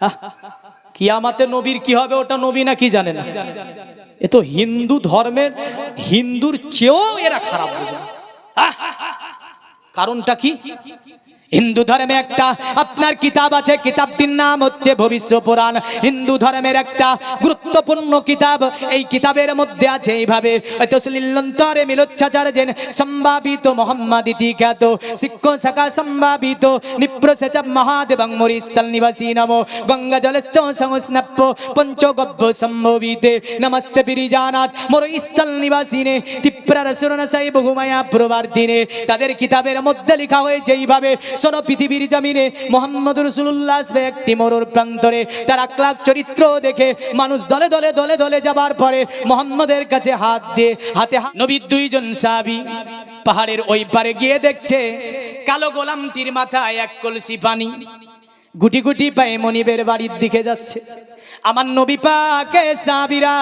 আহ, কিয়ামাতে নবীর কি হবে ওটা নবী না কি জানে না? এ তো হিন্দু ধর্মের হিন্দুর চেয়েও এরা খারাপ বোঝে। আহ, কারণটা কি? হিন্দু ধর্মে একটা, আপনার কিতাব আছে, কিতাবটির নাম হচ্ছে ভবিষ্য পুরাণ। হিন্দু ধর্মের একটা গুরুত্বপূর্ণ কিতাব, এই কিতাবের মধ্যে আছে এইভাবে মিলোচ্ছাচার্যেন সম্ভাবিত শিক্ষ শাখা সম্ভাবিত নিপ্রসেচ মহাদেবং নিবাসী নমো, গঙ্গা জলস্থ সংস্নপ্য সম্ভবিতে, নমস্তে বিরিজানাথ মরস্থল নিবাসিনে তীব্রার সুরনসাই বহুমায়া প্রবার্তিনে। তাদের কিতাবের মধ্যে লেখা হয়েছে এইভাবে শোনো পৃথিবীর জমিনে মোহাম্মদ রসুল্লাহ আসবে একটি মরুর প্রান্তরে। তার আখলাখ চরিত্র দেখে মানুষ দলে দলে দলে দলে যাবার পরে মোহাম্মদের কাছে হাত দিয়ে হাতে হাত নবীর দুইজন সাবি পাহাড়ের ওই পারে গিয়ে দেখছে কালো গোলামটির মাথায় এক কলসি পানি। গুটি গুটি পায়ে মনিবের বাড়ির দিকে যাচ্ছে। আমার নবী পাকে সাবিরা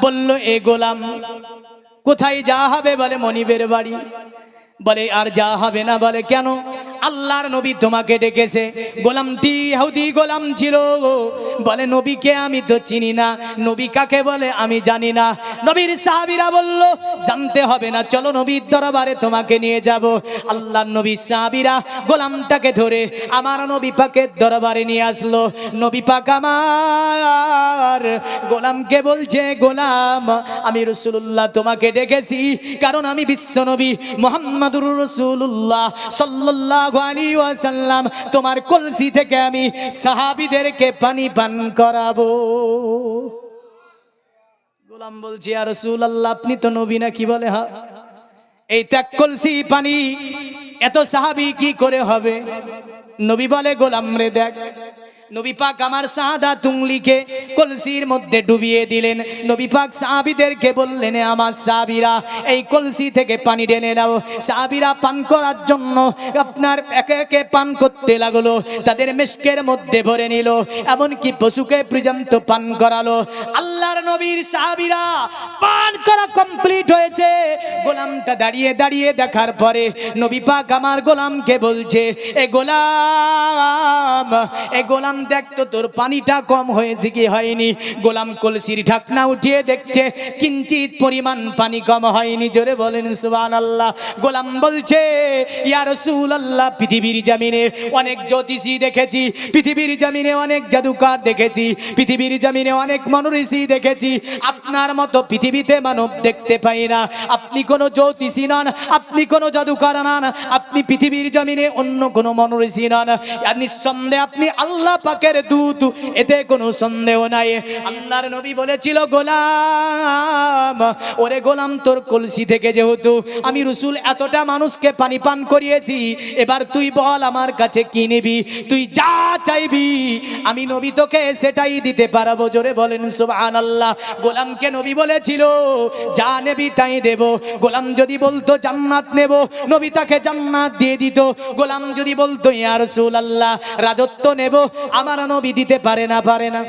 বলল, এ গোলাম, কোথায় যা হবে? বলে মনিবের বাড়ি। বলে, আর যা হবে না। বলে, কেন? আল্লাহর নবী তোমাকে ডেকেছে। গোলামটি হাউদি গোলাম ছিল। বলে, নবীকে আমি তো চিনি না। নবী কাকে বলে আমি জানি না। নবীর সাহাবিরা বলল, জানতে হবে না, চলো নবীর দরবারে তোমাকে নিয়ে যাব। আল্লাহর নবী সাহাবিরা গোলামটাকে ধরে আমার নবী পাকের দরবারে নিয়ে আসলো। নবী পাক আমার গোলামকে বলছে, গোলাম, আমি রসুল্লাহ তোমাকে ডেকেছি, কারণ আমি বিশ্বনবী মোহাম্মদুর রসুল্লাহ সাল্লাহ তোমার কলসি থেকে আমি সাহাবিদেরকে পানি পান করাবো। গোলাম বলছি আর রসুল আল্লাহ আপনি তো নবী না কি বলে, হা। এই ত্যাগ কলসি পানি, এত সাহাবি কি করে হবে? নবী বলে, গোলাম রে দেখ নবী পাক আমার সাদা তুংলিকে কলসির মধ্যে ডুবিয়ে দিলেন। নবী পাক সাহাবিদেরকে বললেন, "এ আমার সাহাবিরা, এই কলসি থেকে পানি টেনে নাও। সাহাবিরা পান করার জন্য আপনার একে একে পান করতে লাগল, তাদের মেশকের মধ্যে ভরে নিল, এমনকি পশুকে পর্যন্ত পান করালো। আল্লাহর নবীর সাহাবিরা পান করা কমপ্লিট হয়েছে। গোলামটা দাঁড়িয়ে দাঁড়িয়ে দেখার পরে নবী পাক আমার গোলামকে বলছে, এ গোলাম এ গোলাম দেখ তো তোর পানিটা কম হয়েছে কি হয়নি। গোলাম কলসির ঢাকনা উঠিয়ে দেখছে, কিঞ্চিত পরিমাণ পানি কম হয়নি। জোরে বলেন সুবান আল্লাহ গোলাম বলছে, ইয়া রসুল আল্লাহ পৃথিবীর জামিনে অনেক জ্যোতিষী দেখেছি, পৃথিবীর জামিনে অনেক জাদুকার দেখেছি, পৃথিবীর জামিনে অনেক মনোঋষি দেখেছি। আপনার মতো পৃথিবীতে মানব দেখতে পাই না। আপনি কোনো জ্যোতিষী নন, আপনি কোনো জাদুকার নন, আপনি পৃথিবীর জমিনে অন্য কোনো মনোঋষি নন। নিঃসন্দেহে আপনি আল্লাহ পাকের দূত, এতে কোনো সন্দেহ নাই। আল্লাহর নবী বলেছিল, গোলাম, ওরে গোলাম, তোর কলসি থেকে যেহেতু আমি রসুল এতটা মানুষকে পানি পান করিয়েছি, এবার তুই বল আমার কাছে কি নিবি? তুই যা চাইবি, আমি নবী তোকে সেটাই দিতে পারব। জোরে বলেন সুবহান আল্লাহ গোলামকে নবী বলেছিল, যা নেবি তাই দেব। গোলাম যদি বলতো, জান্নাত নেব। নবী তাকে জান্নাত দিয়ে দিত। গোলাম যদি বলতো, ইয়া রাসূল আল্লাহ রাজত্ব নেব। আমার নবী দিতে পারে না পারে না।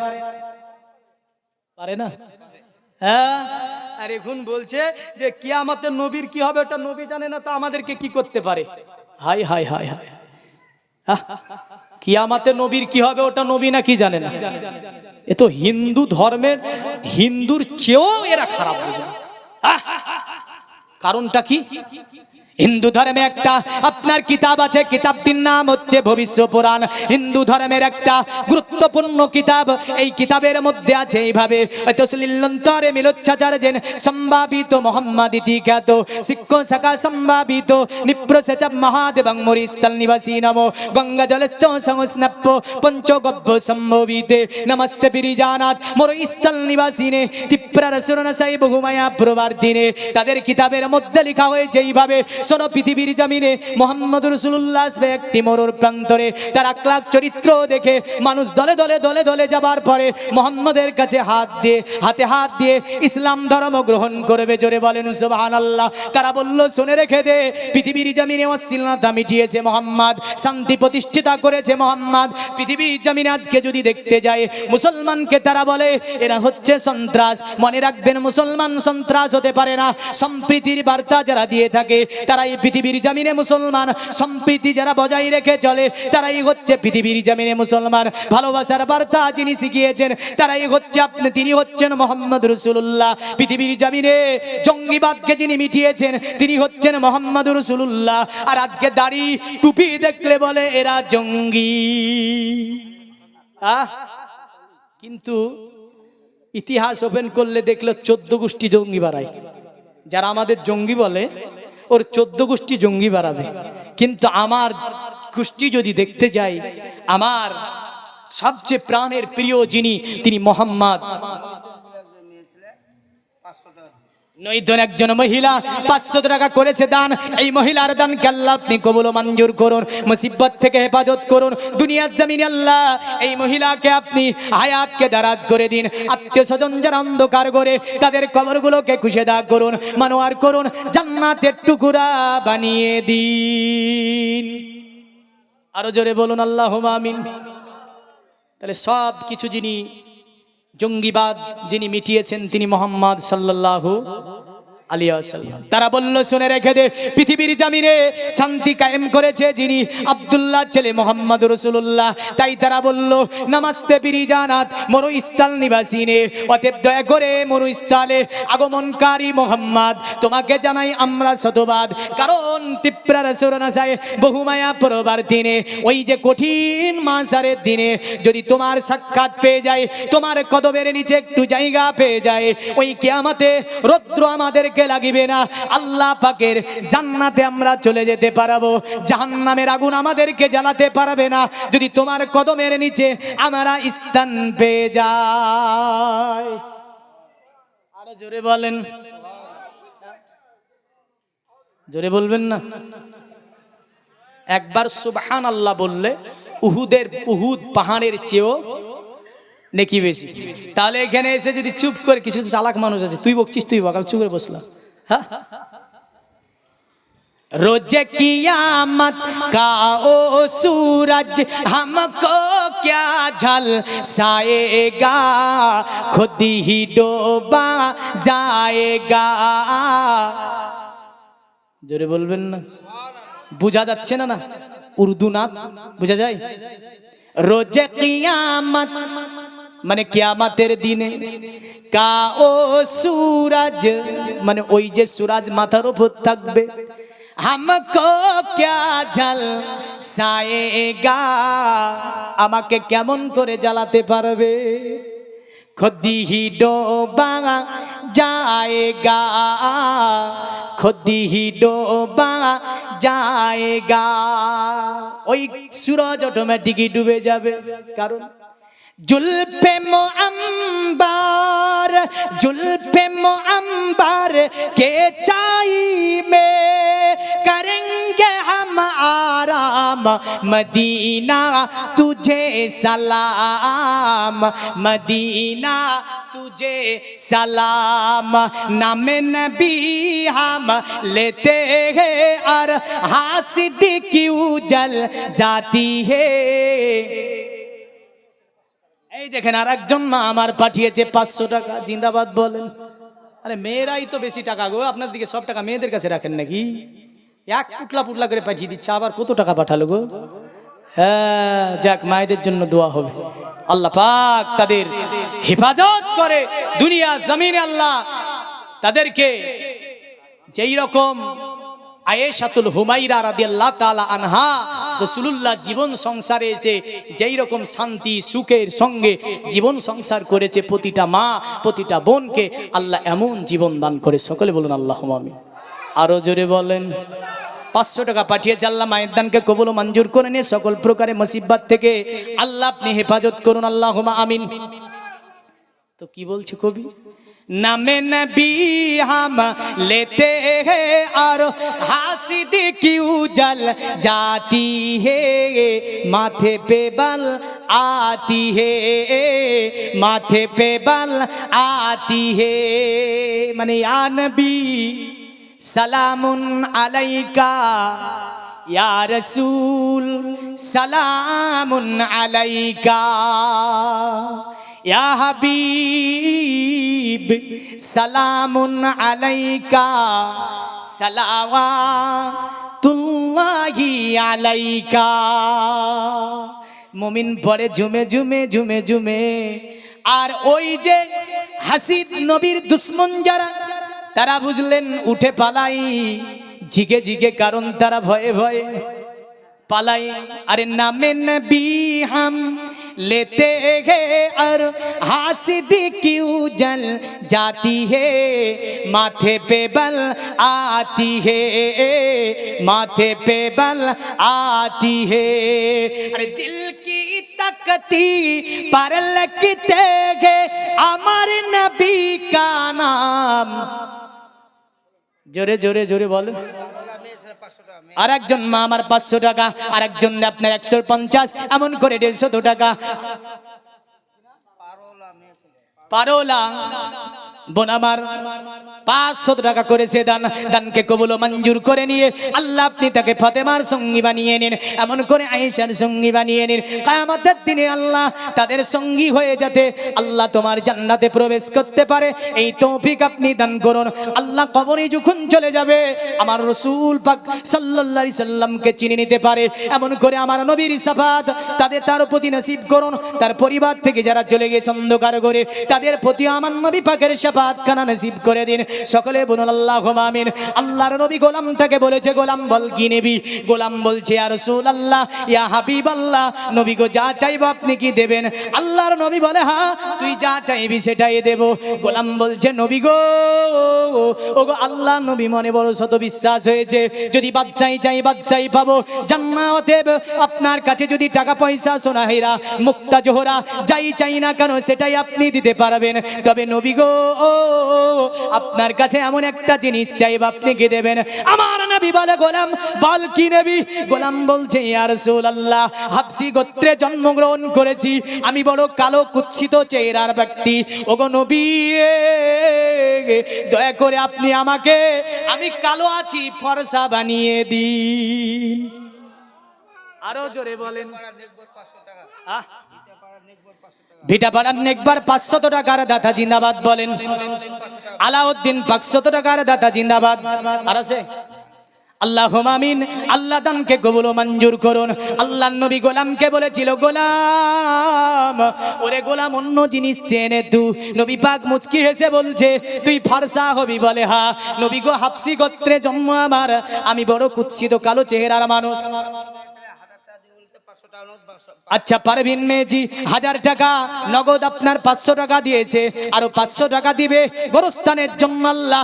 পারে না? হ্যাঁ? আর এখন বলছে যে কিয়ামতের নবীর কি হবে, ওটা নবী জানে না, তা আমাদেরকে কি করতে পারে? হাই হাই হাই হাই। কিয়ামতে নবীর কি হবে, ওটা নবী না কি জানে না? এ তো হিন্দু ধর্মের, হিন্দুর চেয়েও এরা খারাপ কারণটা কি? হিন্দু ধর্মে একটা আপনার কিতাব আছে, কিতাবটির নাম হচ্ছে ভবিষ্য পুরাণ। হিন্দু ধর্মের একটা গুরুত্বপূর্ণ কিতাব, এই কিতাবের মধ্যে আছে এইভাবে তসলিলন্তরে সম্ভাবিত শিক্ষ শাখা সম্ভাবিত, নিপ্রসেচ মহাদেবং নিবাসী নমো, গঙ্গা জলস্থ সংস্নপ্য পঞ্চগব্য সম্ভবিতে, নমস্তে বিরিজানাথ তীব্রার সুরনসাই বহুমায়া তাদের কিতাবের মধ্যে লেখা হয়েছে এইভাবে শোনো পৃথিবীর জমিনে মোহাম্মদ রসুল্লাহ আসবে একটি মরুর প্রান্তরে। তার আখলাখ চরিত্র দেখে মানুষ দলে দলে দলে দলে যাবার পরে মোহাম্মদের কাছে হাত দিয়ে, হাতে হাত দিয়ে ইসলাম ধর্ম গ্রহণ করবে। জোরে বলেন সুবহান আল্লাহ তারা বলল, শুনে রেখে দে, পৃথিবীর জমিনে অশ্লীলতা মিটিয়েছে মোহাম্মদ, শান্তি প্রতিষ্ঠিতা করেছে মোহাম্মদ। পৃথিবীর জমিনে আজকে যদি দেখতে যায়, মুসলমানকে তারা বলে, এরা হচ্ছে সন্ত্রাস। মনে রাখবেন, মুসলমান সন্ত্রাস হতে পারে না। সম্প্রীতির বার্তা যারা দিয়ে থাকে, তারা এই পৃথিবীর জমিনে মুসলমান। সম্প্রীতি যারা বজায় রেখে চলে, তারাই হচ্ছে পৃথিবীর জামিনে মুসলমান। ভালোবাসার বার্তা যিনি শিখিয়েছেন, তারাই হচ্ছে আপনি, তিনি হচ্ছেন মোহাম্মদ রসুল্লাহ পৃথিবীর জমিনে জঙ্গিবাদকে যিনি মিটিয়েছেন, তিনি হচ্ছেন মোহাম্মদ রসুল্লাহ আর আজকে দাড়ি টুপি দেখলে বলে, এরা জঙ্গি। কিন্তু ইতিহাস ওপেন করলে দেখল চোদ্দ গোষ্ঠী জঙ্গি বাড়ায়। যারা আমাদের জঙ্গি বলে ওর চোদ্দ গোষ্ঠী জঙ্গি বাড়াবে কিন্তু আমার গোষ্ঠী যদি দেখতে যাই আমার সবচেয়ে প্রাণের প্রিয় যিনি, তিনি মোহাম্মদ নৈদন একজন মহিলা পাঁচশো টাকা করেছে দান। এই মহিলার দান আল্লাহ আপনি কবুল মঞ্জুর করুন, মুসিবত থেকে হেফাজত করুন, দুনিয়ার জমিন আল্লাহ। এই মহিলাকে আপনি হায়াতকে দারাজ করে দিন, আত্মীয় স্বজন যারা অন্ধকার করে, তাদের কবরগুলোকে খুশে দা করুন, মানোয়ার করুন, জান্নাতের টুকুরা বানিয়ে দিন। আরও জোরে বলুন আল্লাহ আমিন। তাহলে সব কিছু যিনি জঙ্গিবাদ যিনি মিটিয়েছেন তিনি মোহাম্মদ সাল্লাল্লাহু তারা বলল, শুনে রেখে দে, পৃথিবীর জামিনে শান্তি কায়েম করেছে যিনি আব্দুল্লাহ, ছেলে মোহাম্মদ রসুল্লাহ তাই তারা বলল নামাস্তে পিরি জানাত মরু ইস্তাল নিবাসিনে, অতএব দয়া করে মরু ইস্তালে আগমনকারী মোহাম্মদ, তোমাকে জানাই আমরা শতবাদ। কারণ তিপ্রা রসুরনাশায় বহুমায়া পরবার দিনে, ওই যে কঠিন মাসারের দিনে, যদি তোমার সাক্ষাৎ পেয়ে যায়, তোমার কদমের নিচে একটু জায়গা পেয়ে যায়, ওই কেয়ামাতে রৌদ্র আমাদেরকে লাগিবে না? আল্লাহ পাকের জান্নাতে আমরা চলে যেতে পারব। জাহান্নামের আগুন আমাদেরকে জ্বালাতে পারবে না। যদি তোমার কদমের নিচে আমরা স্থান পেয়ে যাই। আরও জোরে বলেন। জোরে বলবেন না? একবার সুবহান আল্লাহ বললে, উহুদের, উহুদ পাহাড়ের চেয়েও নেকি বেশি তাহলে এখানে এসে যদি চুপ করে কিছু চালাক মানুষ আছে তুই বকছিস তুই বক আমি চুপ করে বসলাম হ্যাঁ रोज कियामत का ओ सूरज हमको क्या झल साएगा खुद ही डोबा जाएगा জোরে বলবেন না বোঝা যাচ্ছে না না উর্দু না বোঝা যায় রোজে কিয়ামত মানে কিয়ামতের দিনে কা ও সুরাজ মানে ওই যে সুরাজ মাথার উপর থাকবে। হামকো ক্যা জল সায়েগা। আমাকে কেমন করে জ্বালাতে পারবে? খুদি হি ডোবা যায়েগা। খুদি হি ডোবা যায়েগা। ওই সুরজ অটোমেটিকই ডুবে যাবে। কারণ جلف معمبار جلف معمبار کے چائی میں کریں گے ہم آرام۔ مدینہ تجھے سلام، مدینہ تجھے سلام۔ نام نبی ہم لیتے ہیں اور حاسد کیوں جل جاتی ہے۔ এই দেখেন আর একজন মা আমার পাঠিয়েছে পাঁচশো টাকা, জিন্দাবাদ বলেন। আরে মেয়েরাই তো বেশি টাকা গো, আপনার দিকে সব টাকা মেয়েদের কাছে রাখেন নাকি? এক পুটলা পুটলা করে পাঠিয়ে দিচ্ছে, আবার কত টাকা পাঠালো গো? হ্যাঁ যাক, মায়েদের জন্য দোয়া হবে। আল্লাহ পাক তাদের হেফাজত করে, দুনিয়া জমিনে আল্লাহ তাদেরকে যেই রকম আয়েশাতুল হুমাইরা রাদিয়াল্লাহু তাআলা আনহা রাসূলুল্লাহ জীবন সংসারে এসে যেই রকম শান্তি, সুখের সঙ্গে জীবন সংসার করেছে প্রতিটা মা, প্রতিটা বোনকে আল্লাহ এমন জীবন দান করে। সকলে বলুন আল্লাহ আমি আরও জোরে বলেন। পাঁচশো টাকা পাঠিয়েছে আল্লাহ, মায়ের দানকে কবল মঞ্জুর করে নিয়ে সকল প্রকারে মুসিবত থেকে আল্লাহ আপনি হেফাজত করুন। আল্লাহ আমিন। তো কি বলছে কবি? نام نبی ہم لیتے ہیں اور حاسد کیوں جل جاتی ہے، ماتھے پہ بل آتی ہے، ماتھے پہ بل آتی ہے۔ منہ یا نبی، سلام علیکہ۔ یا رسول، سلام علیکہ۔ يا حبيب সালামুন আলাইকা صلوات الله عليك মুমিন পরে ঝুমে ঝুমে ঝুমে ঝুমে, আর ওই যে হাসিদ নবীর দুশ্মন যারা, তারা বুঝলেন উঠে পালাই, জিগে জিগে কারণ তারা ভয়ে ভয়ে পালাই। আরে নামে নবী হাম لیتے گے اور حاسد کیوں جل جاتی ہے، ماتھے پہ بل آتی ہے، ماتھے پہ بل آتی ہے۔ ارے دل کی تکتی پر لکھتے گے امر نبی کا نام۔ جورے جورے جورے بولو۔ আর একজন মা আমার পাঁচশো টাকা, আর একজন আপনার একশো পঞ্চাশ, এমন করে দেড়শো টাকা। পারোলা? বোন আমার পাঁচশো টাকা করেছে দান। দানকে কবুল মঞ্জুর করে নিয়ে আল্লাহ আপনি তাকে ফতেমার সঙ্গী বানিয়ে নিন, এমন করে আয়েশার সঙ্গী বানিয়ে নিন। কায়ামতের দিনে আল্লাহ তাদের সঙ্গী হয়ে যাতে আল্লাহ তোমার জান্নাতে প্রবেশ করতে পারে, এই তৌফিক আপনি দান করুন। আল্লাহ কবরে যখন চলে যাবে, আমার রসুল পাক সাল্লাল্লাহু সাল্লামকে চিনে নিতে পারে, এমন করে আমার নবীর সাফাত তাদের তার প্রতি নসিব করুন। তার পরিবার থেকে যারা চলে গেছে অন্ধকার করে তাদের প্রতি আমার নবী পাকের সাফাত খানা নসিব করে দিন। সকলে বলুন, আল্লাহ আমিন। আল্লাহর নবী গোলামটাকে বলেছে, গোলাম বল কি নেবি? গোলাম বলছে আর রসুল আল্লাহ ইয়া হাবিব আল্লাহ নবী গো, যা চাইব আপনি কি দেবেন? আল্লাহর নবী বলে হ্যাঁ তুই যা চাইবি সেটাই দেব। গোলাম বলছে, নবী গো ও গো আল্লাহ নবী মনে বড় শত বিশ্বাস হয়েছে। যদি বাদশাই চাই বাদশাই পাবো। জান্নাতে আপনার কাছে যদি টাকা পয়সা, সোনা, হেরা, মুক্তা, জোহরা, যাই চাই না কেন, সেটাই আপনি দিতে পারবেন। তবে নবী গো আপনার কাছে এমন একটা জিনিস চাইব আপনি কি দেবেন? আমার নবী বলে, গোলাম, বল কি নেবি? গোলাম বলছে ইয়ার আল্লাহ হাফসি গোত্রে জন্মগ্রহণ করেছি, আমি বড় কালো কুৎসিত চেহারার ব্যক্তি। ওগো নবী, দয়া করে আপনি আমাকে, আমি কালো আছি, ফরসা বানিয়ে দিন। আরও জোরে বলেন। আহ ভিটা পাড়ার নেকবার পাঁচশত টাকার দাতা জিন্দাবাদ বলেন। আলাউদ্দিন পাঁচশত টাকার দাতা জিন্দাবাদ। আল্লাহ আমিন। আল্লাহ দানকে কবুল মঞ্জুর করুন। আল্লাহ নবী গোলামকে বলেছিল, গোলাম, ওরে গোলাম, অন্য জিনিস চেনে তু। নবী পাক মুচকি হেসে বলছে, তুই ফারসা হবি বলে, হা। নবী গো, হাফসি গোত্রে জন্ম আমার। আমি বড় কুৎসিত কালো চেহারার মানুষ। আচ্ছা পারভিন মেজি হাজার টাকা, নগদ আপনার পাঁচশো টাকা দিয়েছে। আরও পাঁচশো টাকা দিবে। গোরস্থানের জন্য আল্লাহ?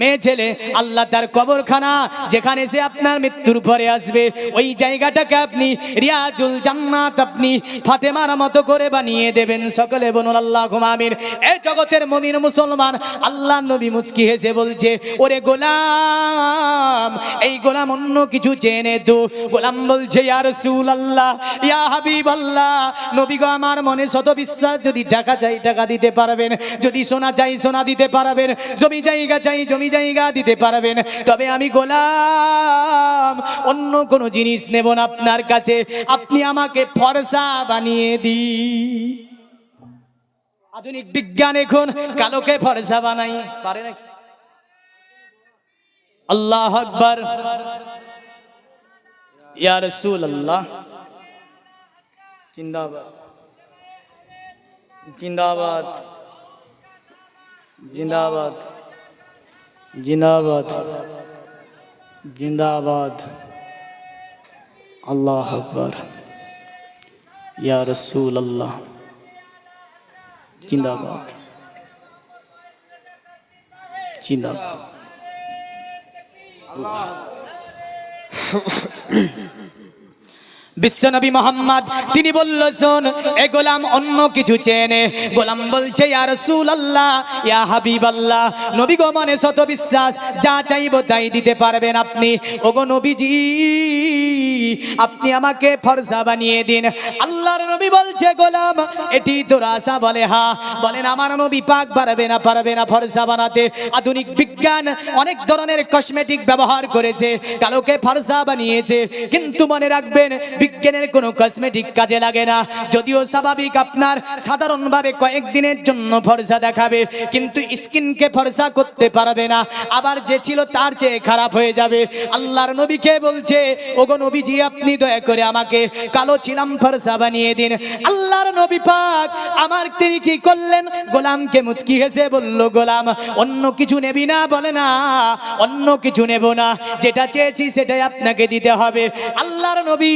মেয়ে ছেলে, আল্লাহ তার কবরখানা যেখানে সে আপনার মৃত্যুর পরে আসবে, ওই জায়গাটাকে আপনি রিয়াজুল জান্নাত আপনি ফাতেমার মতো করে বানিয়ে দেবেন। সকলে বনুন আল্লাহ ঘুমামিন এ জগতের মমিন মুসলমান, আল্লাহ নবী মুচকি হেসে বলছে, ওরে গোলাম, এই গোলাম অন্য কিছু চেনে তো। গোলাম বলছে, ইয়া রাসূল আল্লাহ ইয়া হাবিব আল্লাহ নবী গো, আমার মনে শত বিশ্বাস, যদি টাকা চাই টাকা দিতে পারবেন, যদি সোনা চাই সোনা দিতে পারবেন জমি জায়গা চাই জমি জায়গা দিতে পারবেন। তবে আমি গোলাম, অন্য কোনো জিনিস নেব না আপনার কাছে। আপনি আমাকে ফরসা বানিয়ে দিন। আধুনিক বিজ্ঞান এখন কালোকে ফরসা বানাই পারে নাকি? আল্লাহ আকবার। ইয়া রাসূল আল্লাহ জিন্দাবাদ। জিন্দাবাদ। জিন্দাবাদ। জিন্দাবাদ জিন্দাবাদ আল্লাহ আকবার ইয়া রাসূল আল্লাহ জিন্দাবাদ জিন্দাবাদ বিশ্বনবী মোহাম্মদ, তিনি বলল, শোন, এ গোলাম অন্য কিছু চেনে। গোলাম বলছে, ইয়া রাসূলুল্লাহ, ইয়া হাবিবাল্লাহ, নবী গো মনে শত বিশ্বাস যা চাইব তাই দিতে পারবেন আপনি। ওগো নবীজি, আপনি আমাকে ফরসা বানিয়ে দিন। আল্লাহর নবী বলছে, গোলাম, এটি তোর আশা বলে, হা। বলেন, আমার নবী পাক পারবে না পারবে না ফরসা বানাতে। আধুনিক বিজ্ঞান অনেক ধরনের কসমেটিক ব্যবহার করেছে, কালোকে ফরসা বানিয়েছে। কিন্তু মনে রাখবেন বিজ্ঞানের কোনো কসমেটিক কাজে লাগে না। যদিও স্বাভাবিক আপনার সাধারণভাবে কয়েকদিনের জন্য ফর্সা দেখাবে, কিন্তু স্কিনকে ফর্সা করতে পারবে না। আবার যে ছিল তার চেয়ে খারাপ হয়ে যাবে। আল্লাহর নবীকে বলছে, ওগো নবীজি, আপনি দয়া করে আমাকে কালো ছিলাম, ফর্সা বানিয়ে দিন। আল্লাহর নবী পাক আমার তিনি কি করলেন? গোলামকে মুচকি হেসে বলল, গোলাম, অন্য কিছু নেবি না, বলে না, অন্য কিছু নেব না। যেটা চেয়েছি সেটাই আপনাকে দিতে হবে। আল্লাহর নবী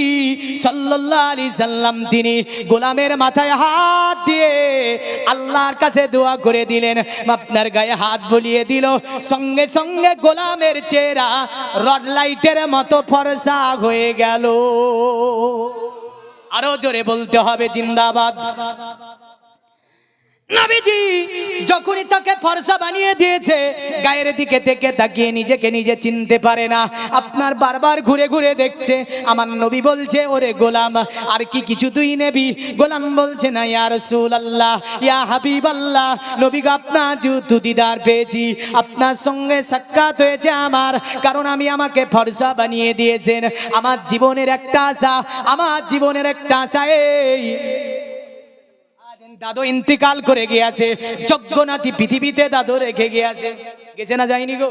সাল্লাল্লাহু আলাইহি সাল্লাম তিনি গোলামের মাথায় হাত দিয়ে আল্লাহর কাছে দোয়া করে দিলেন। আপনার গায়ে হাত বলিয়ে দিল। সঙ্গে সঙ্গে গোলামের চেহারা রড লাইটের মতো ফরসা হয়ে গেল। আরও জোরে বলতে হবে, জিন্দাবাদ। নবীজি যখনই তাকে ফর্সা বানিয়ে দিয়েছে, গায়ের দিকে থেকে তাকিয়ে নিজেকে নিজে চিনতে পারে না। আপনার বারবার ঘুরে ঘুরে দেখছে, আমার নবী বলছে, ওরে গোলাম, আর কি কিছু তুই নেবি? গোলাম বলছে, না, ইয়া আল্লাহ ইয়া হাবিব আল্লাহ নবী আপনার জুতু দিদার পেয়েছি, আপনার সঙ্গে সাক্ষাৎ হয়েছে আমার, কারণ আমি আমাকে ফর্সা বানিয়ে দিয়েছেন। আমার জীবনের একটা আশা, আমার জীবনের একটা আশা এই দাদু ইন্তিকাল করে গিয়েছে। যজ্ঞনাথি পৃথিবীতে দাদু রেখে গিয়েছে। গেছে না যায়নি গো?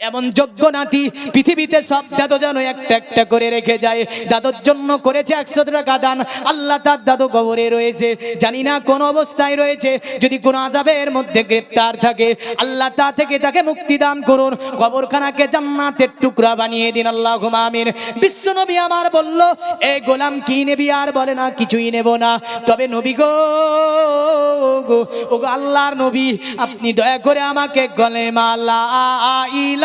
এমন যোগ্য নাতি পৃথিবীতে সব দাদু যেন একটা একটা করে রেখে যায়। দাদুর জন্য করেছে একশো টাকা দান। আল্লাহ তার দাদু কবরে রয়েছে। জানি না কোন অবস্থায় রয়েছে। যদি কোনো আজাবের মধ্যে গ্রেপ্তার থাকে, আল্লাহ তা থেকে তাকে মুক্তি দান করুন। কবরখানাকে জান্নাতের টুকরা বানিয়ে দিন। আল্লাহ আমিন। বিশ্বনবী আমার বলল, এ গোলাম কি নেবি আর বলে না, কিছুই নেব না। তবে নবী গো ও গো আল্লাহর নবী, আপনি দয়া করে আমাকে গলে মালা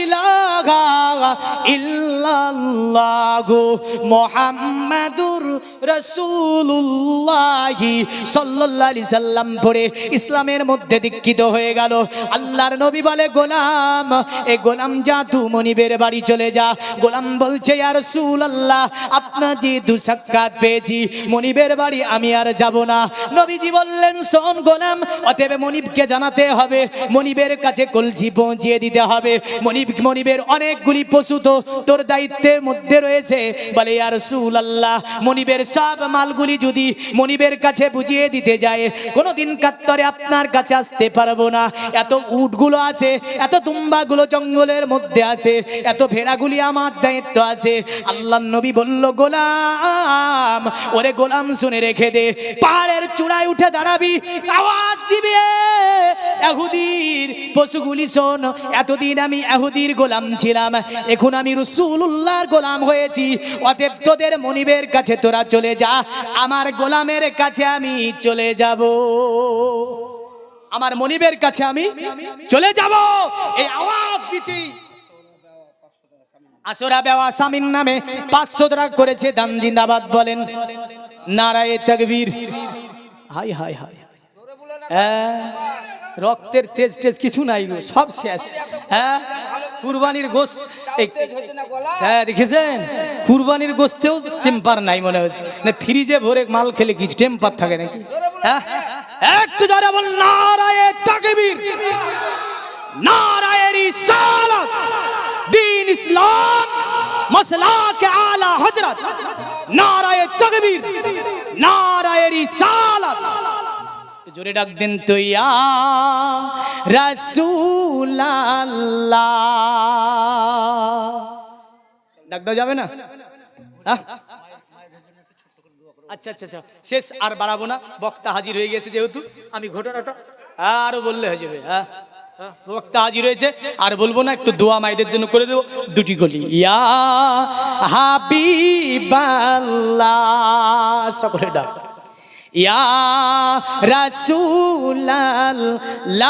ইলাহা ইল্লাল্লাহ মুহাম্মাদুর রাসূলুল্লাহ সাল্লাল্লাহু আলাইহি সাল্লাম পড়ে ইসলামের মধ্যে দীক্ষিত হয়ে গেল। আল্লাহর নবী বলে, গোলাম, এ গোলাম যা, তু মনিবের বাড়ি চলে যা। গোলাম বলছে, ইয়া রাসূলুল্লাহ আপনার যেহেতু সাক্ষাৎ পেয়েছি, মনিবের বাড়ি আমি আর যাব না। নবীজি বললেন, শোন গোলাম, অতএব মনিবকে জানাতে হবে, মনিবের কাছে কলসি পৌঁছিয়ে দিতে হবে। মনিব মনিবের অনেকগুলি পশু তো তোর দায়িত্বের মধ্যে রয়েছে। বলে, ইয়া রাসূলুল্লাহ, মনিবের সব মালগুলি যদি মনিবের কাছে বুঝিয়ে দিতে যায়, কোনোদিন কাত্তরে আপনার কাছে আসতে পারব না। এত উটগুলো আছে, এত তুম্বাগুলো জঙ্গলের মধ্যে আছে, এত ভেড়াগুলি আমার দায়িত্ব আছে। আল্লাহ নবী বলল, গোলাম, ওরে গোলাম, শুনে রেখে দে। পাহাড়ের চূড়ায় উঠে দাঁড়াবি, আওয়াজ দিবি। এহুদির পশুগুলি শোন, এতদিন আমি এহুদির গোলাম ছিলাম। এখন আমি রসুল্লাহর গোলাম হয়েছি। অতএব তোদের মনিবের কাছে তোরা চলে যা। আমার গোলামের কাছে আমি চলে যাব। আমার মনিবের কাছে আমি চলে যাব। এই আওয়াজ দিতেই আসরা বেওয়া সামিন নামে পাঁচশো টাকা করেছে দান জিন্দাবাদ বলেন। নারায়ে তকবীর। হাই হাই হাই। হ্যাঁ, রক্তের তেজ টেজ কিছু নাই গো সব শেষ। হ্যাঁ? কুরবানির গোস্ত হ্যাঁ দেখেছেন? কুরবানির গোস্তেও টেম্পার নাই মনে হচ্ছে। না ফ্রিজে ভরে মাল খেলে কিছু টেম্পার থাকে নাকি? হ্যাঁ? একটু যারা বল নারায়ে তকবীর। নারায়ে রিসালাত। মসলা কে আলা হজরত নারায়ে তকবীর নারায়ে রিসালাত। জোরে ডাক দেন তো ইয়া রাসূল ডাক দেওয়া যাবে না? আচ্ছা আচ্ছা আচ্ছা। শেষ আর বাড়াবো না। বক্তা হাজির হয়ে গেছে যেহেতু। আমি ঘটনাটা আরও বললে হাজির হয়ে হ্যাঁ হ্যাঁ, বক্তা হাজির হয়েছে। আর বলব না একটু দোয়া মাইদের জন্য করে দেবো। দুটি গলি ইয়া হাবিবাল্লাহ। সকলে ডাক। یا رسول اللہ،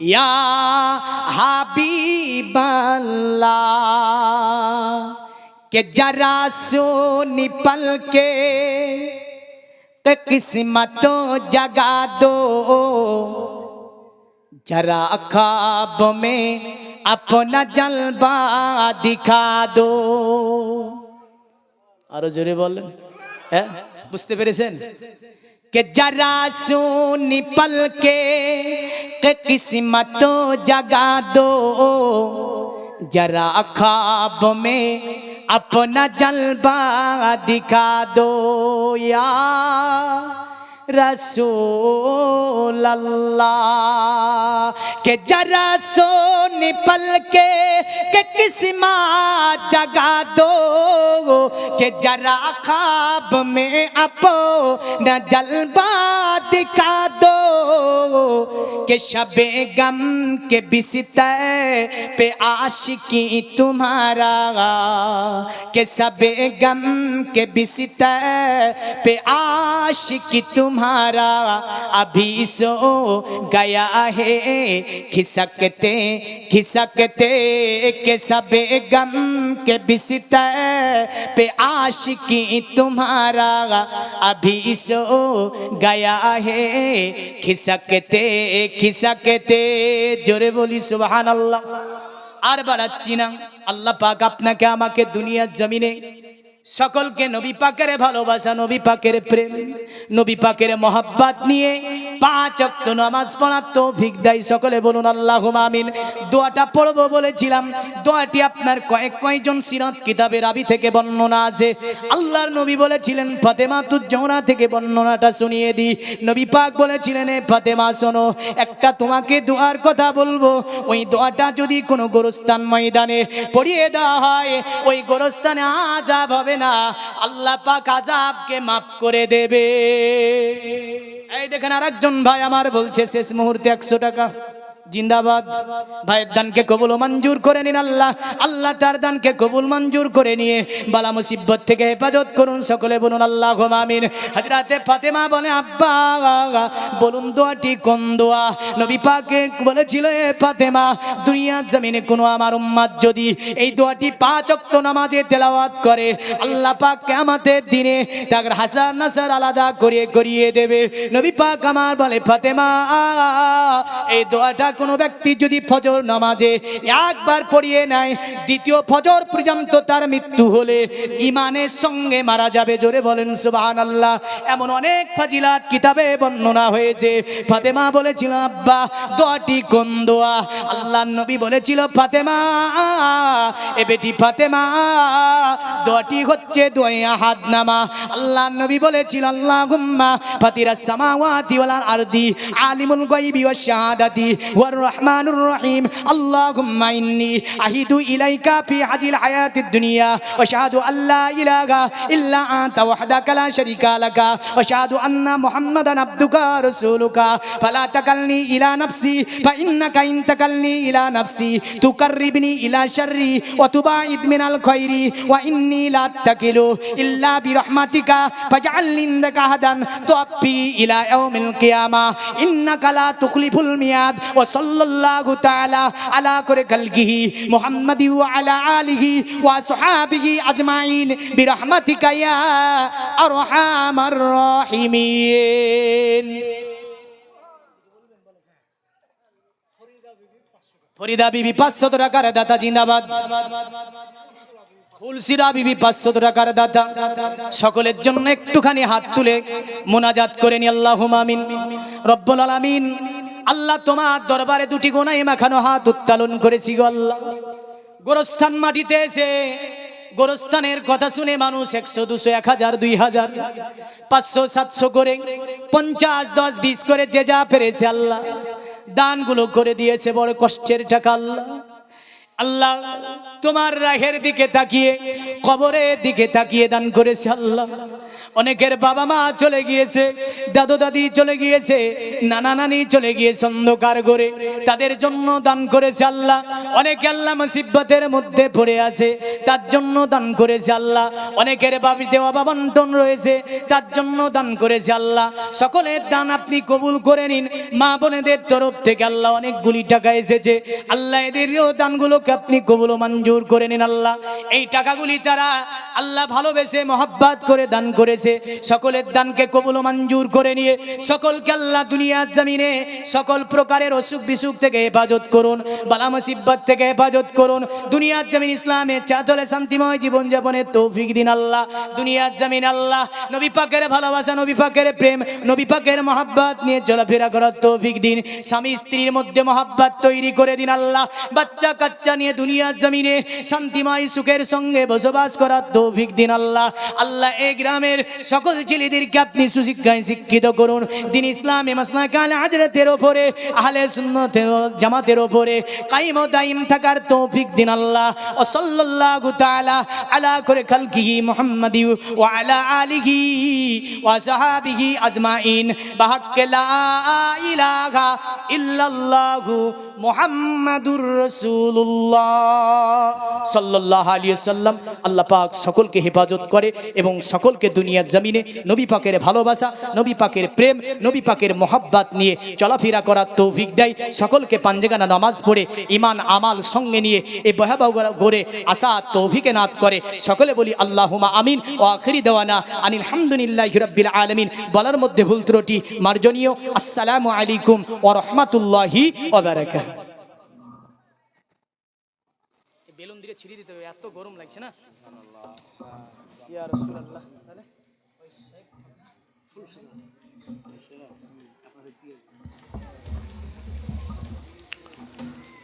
یا حبیب اللہ، کہ جرا سو نپل کے کہ قسمتوں جگا دو۔ جرا خواب میں اپنا جلبہ دکھا دو۔ আরো জোরে বলেন। হ্যাঁ? বুঝতে পেরেছেন? کہ جرا سونی پل کے کہ قسمت جگا دو جرا خواب میں اپنا جلبہ دکھا دو یا رسول اللہ کہ جرا سو نپل کے کہ قسمہ جگا دو کہ جرا خواب میں اپو نہ جلبہ دکھا دو کہ شب غم کے بستر پہ عاشقی تمہارا کہ شب غم کے بستر پہ عاشقی تمہارا تمہارا ابھی سو گیا ہے کھسکتے کھسکتے کہ سب گم کے بستر پہ عاشقی تمہارا ابھی سو گیا ہے کھسکتے کھسکتے جورے بولی سبحان اللہ اور بڑا چینہ اللہ پاک اپنا کیا ماں کے دنیا জমিনে সকলকে নবী পাকের ভালোবাসা, নবী পাকের প্রেম, নবী পাকের মহাব্বাত নিয়ে পাঁচ অক্ত নামাজ পড়ার তৌফিক দেয়। সকলে বলুন আল্লাহ আমিন। দোয়াটা পড়ব বলেছিলাম। দোয়াটি আপনার কয়েক কয়েকজন সিরাত কিতাবের আবি থেকে বর্ণনা আছে। আল্লাহর নবী বলেছিলেন, ফাতেমা তুজ্জোহরা থেকে বর্ণনাটা শুনিয়ে দিই নবী পাক বলেছিলেন, এ ফাতেমা, শোনো, একটা তোমাকে দোয়ার কথা বলব। ওই দোয়াটা যদি কোনো গোরস্থান ময়দানে পড়িয়ে দেওয়া হয়, ওই গোরস্থানে আজাব হবে না, আল্লাহ পাক আজাবকে মাফ করে দেবে। এই দেখেন আর ভাই আমার বলছে, শেষ মুহূর্তে একশো টাকা। জিন্দাবাদ। ভাইয়ের দানকে কবুল মঞ্জুর করে নিন আল্লাহ। আল্লাহ তার দানকে কবুল মঞ্জুর করে নিয়ে বালা মুসিবত থেকে হেফাজত করুন, সকলে বলুন আল্লাহ আমিন। হাজরাতে ফাতেমা বলে, আব্বা, বলুন দোয়াটি কোন দোয়া? নবী পাকে বলেছিল, এ ফাতেমা, দুনিয়ার জমিনে কোনো আমার উম্মাদ যদি এই দোয়াটি পাঁচ অক্ত নামাজে তেলাওয়াত করে, আল্লাহ পাক কেমাতের দিনে তার হাসার নাসার আলাদা করিয়ে করিয়ে দেবে। নবী পাক আমার বলে, ফাতেমা, এই দোয়াটা কোনো ব্যক্তি যদি ফজর নামাজে একবার পড়িয়ে নেয়, দ্বিতীয় ফজর পর্যন্ত তার মৃত্যু হলে ইমানের সঙ্গে মারা যাবে। জোরে বলেন সুবাহান আল্লাহ এমন অনেক ফাজিলাত কিতাবে বর্ণনা হয়েছে। ফাতেমা বলেছিল, আব্বা, দোয়াটি কোন দোয়া? আল্লাহ নবী বলেছিল, ফাতেমা, এ বেটি ফাতেমা, দোয়াটি হচ্ছে দোয়া হাত নামা। আল্লাহ নবী বলেছিল আল্লাহ গুম্মা ফাতিরা সামাওয়াতি ওয়াল আরদি, আলিমুল গায়বি ওয়াশ শাহাদাতি ওয়ার الرحمن الرحيم. اللهم إني أهد إليك في حج الحياة الدنيا. وأشهد أن لا إله إلا أنت وحدك لا شريك لك. وأشهد أن محمدا عبدك رسولك فلا تكلني إلى نفسي فإنك إن تكلني إلى نفسي. تقربني إلى شري وتباعد من الخير. وإني لا أتكل إلا برحمتك. فاجعل عندك هدا تؤبي إلى يوم القيامة. إنك لا تخلف المياد وصل সাল্লাল্লাহু তাআলা আলা করে কলকিহি মুহাম্মাদি ওয়া আলা আলিহি ওয়া সাহাবিহি আজমাইন বিরহমাতিকা ইয়া আরহামার রাহিমিন। ফরিদা বিবি পাঁচশো টাকার দাতা জিন্দাবাদ। ফুলসিরা বিবি পাঁচশো টাকার দাতা। সকলের জন্য একটুখানি হাত তুলে মোনাজাত করে নি আল্লাহ আমিন। রব্বুল আলামিন আল্লাহ তোমার দরবারে দুটি গোনায় মাখানো হাত উত্তোলন করেছি গো আল্লাহ। গোরস্থান মাটিতে এসে গোরস্থানের কথা শুনে মানুষ একশো, দুশো, এক হাজার, দুই হাজার, পাঁচশো, সাতশো করে, পঞ্চাশ, দশ, বিশ করে যে যা পেরেছে আল্লাহ, দানগুলো করে দিয়েছে বড় কষ্টের টাকা আল্লাহ। আল্লাহ তোমার রাহের দিকে তাকিয়ে, কবরের দিকে তাকিয়ে দান করেছে আল্লাহ। অনেকের বাবা মা চলে গিয়েছে, দাদু দাদি চলে গিয়েছে, নানা নানি চলে গিয়েছে অন্ধকার করে তাদের জন্য দান করেছে আল্লাহ। অনেকে আল্লাহ মুসিবতের মধ্যে পড়ে আছে, তার জন্য দান করেছে আল্লাহ। অনেকের বাড়িতে অবাবন্টন রয়েছে, তার জন্য দান করেছে আল্লাহ। সকলের দান আপনি কবুল করে নিন। মা বোনেদের তরফ থেকে আল্লাহ অনেকগুলি টাকা এসেছে। আল্লাহ এদেরও দানগুলোকে আপনি কবুল মঞ্জুর করে নিন আল্লাহ। এই টাকাগুলি তারা আল্লাহ ভালোবেসে মহাব্বাত করে দান করেছে। করেছে সকলের দানকে কবুল মঞ্জুর করে নিয়ে, সকলকে আল্লাহ দুনিয়ার জমিনে সকল প্রকারের অসুখ বিসুখ থেকে হেফাজত করুন, বালা মুসিবত থেকে হেফাজত করুন, দুনিয়ার জমিন ইসলামের চাতলে শান্তিময় জীবন যাপনের তৌফিক দিন আল্লাহ, দুনিয়ার জমিন আল্লাহ, নবী পাকের ভালোবাসা, নবী পাকের প্রেম, নবী পাকের মহাব্বত নিয়ে চলাফেরা করার তৌফিক দিন, স্বামী স্ত্রীর মধ্যে মহাব্বত তৈরি করে দিন আল্লাহ, বাচ্চা কাচ্চা নিয়ে দুনিয়ার জমিনে শান্তিময় সুখের সঙ্গে বসবাস করার তৌফিক দিন আল্লাহ আল্লাহ এই গ্রামের সকল ছেলেদেরকে আপনি সুশিক্ষায় শিক্ষিত করুন। দিন ইসলামে মাসনা কাল হাজরতের ওপরে, আহলে সুন্নতের জামাতের ওপরে কাইম ও দাইম থাকার তৌফিক দিন আল্লাহ। ও সাল্লাল্লাহু তাআলা আলা করে খালকিহি মুহাম্মাদি ওয়া আলা আলিহি ওয়া সাহাবিহি আজমাইন। বাহাক্কে লা ইলাহা ইল্লাল্লাহু মুহাম্মাদুর রাসূলুল্লাহ সাল্লাল্লাহু আলাইহি সাল্লাম আল্লাহ পাক সকলকে হেফাজত করে এবং সকলকে দুনিয়ার জমিনে নবী পাকের ভালোবাসা, নবী পাকের প্রেম, নবী পাকের মহাব্বাত নিয়ে চলাফেরা করার তৌফিক দেয়। সকলকে পাঞ্জেগানা নামাজ পড়ে ইমান আমাল সঙ্গে নিয়ে এই ভয়াবহ গড়ে আসা তৌফিকে নাত করে। সকলে বলি আল্লাহুমা আমিন ও আখরি দেওয়ানা আনিল হামদুলিল্লাহ রাব্বিল আলমিন। বলার মধ্যে ভুল ত্রুটি মার্জনীয়। আসসালামু আলাইকুম ওয়া রাহমাতুল্লাহি ওয়া বারাকাতুহু বেলুন দিয়ে ছিড়ে দিতে হবে এত গরম লাগছে না? ইয়া তাহলে?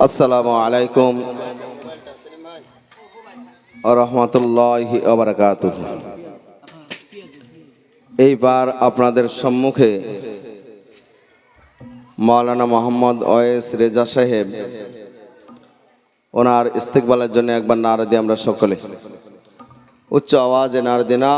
আসসালামু আলাইকুম রহমতুল্লাহ আবরাকাত এইবার আপনাদের সম্মুখে মৌলানা মোহাম্মদ ওয়েস রেজা সাহেব ওনার ইস্তেকবালের জন্য একবার নারা দিই আমরা সকলে। উচ্চ আওয়াজে নারা দিনা